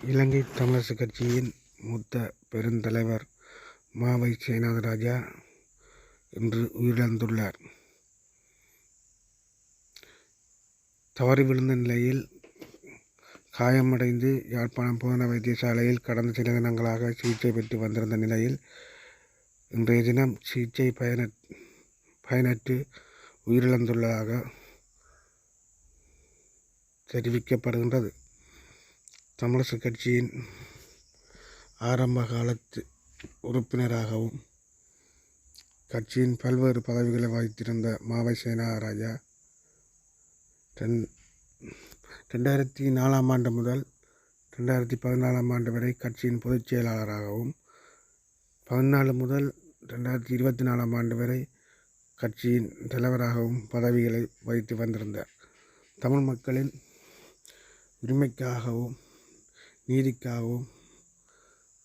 இலங்கை தமிழரசு கட்சியின் மூத்த பெருந்தலைவர் மாவை சேனாதராஜா இன்று உயிரிழந்துள்ளார். தவறி விழுந்த நிலையில் காயமடைந்து யாழ்ப்பாணம் போதனா வைத்தியசாலையில் கடந்த சில தினங்களாக சிகிச்சை பெற்று வந்திருந்த நிலையில் இன்றைய தினம் சிகிச்சை பயனற்று உயிரிழந்துள்ளதாக தெரிவிக்கப்படுகின்றது. தமிழரசு கட்சியின் ஆரம்ப காலத்து உறுப்பினராகவும் கட்சியின் பல்வேறு பதவிகளை வகித்திருந்த மாவை சேனாராஜா ரெண் ரெண்டாயிரத்தி நாலாம் ஆண்டு முதல் ரெண்டாயிரத்தி பதினாலாம் ஆண்டு வரை கட்சியின் பொதுச் செயலாளராகவும் பதினாலு முதல் ரெண்டாயிரத்தி இருபத்தி நாலாம் ஆண்டு வரை கட்சியின் தலைவராகவும் பதவிகளை வகித்து வந்திருந்தார். தமிழ் மக்களின் உரிமைக்காகவும் நீதிக்காகவும்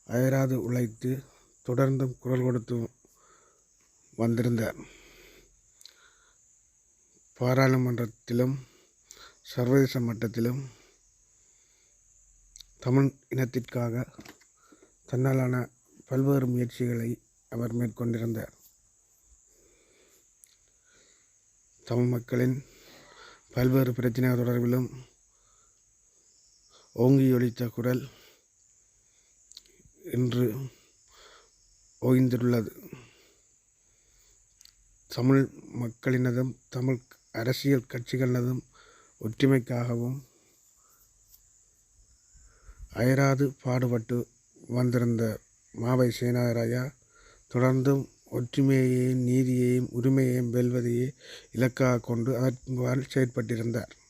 அயராது உழைத்து தொடர்ந்தும் குரல் கொடுத்து வந்திருந்தார். பாராளுமன்றத்திலும் சர்வதேச மட்டத்திலும் தமிழ் இனத்திற்காக தன்னாலான பல்வேறு முயற்சிகளை அவர் மேற்கொண்டிருந்தார். தமிழ் மக்களின் பல்வேறு பிரச்சனைகள் தொடர்பிலும் ஓங்கியொலித்த குரல் இன்று ஓய்ந்துள்ளது. தமிழ் மக்களினதும் தமிழ் அரசியல் கட்சிகளினதும் ஒற்றுமைக்காகவும் அயராது பாடுபட்டு வந்திருந்த மாவை சேனாராயா தொடர்ந்தும் ஒற்றுமையையும் நீதியையும் உரிமையையும் வெல்வதையே இலக்காகக் கொண்டு அதன்பால் செயற்பட்டிருந்தார்.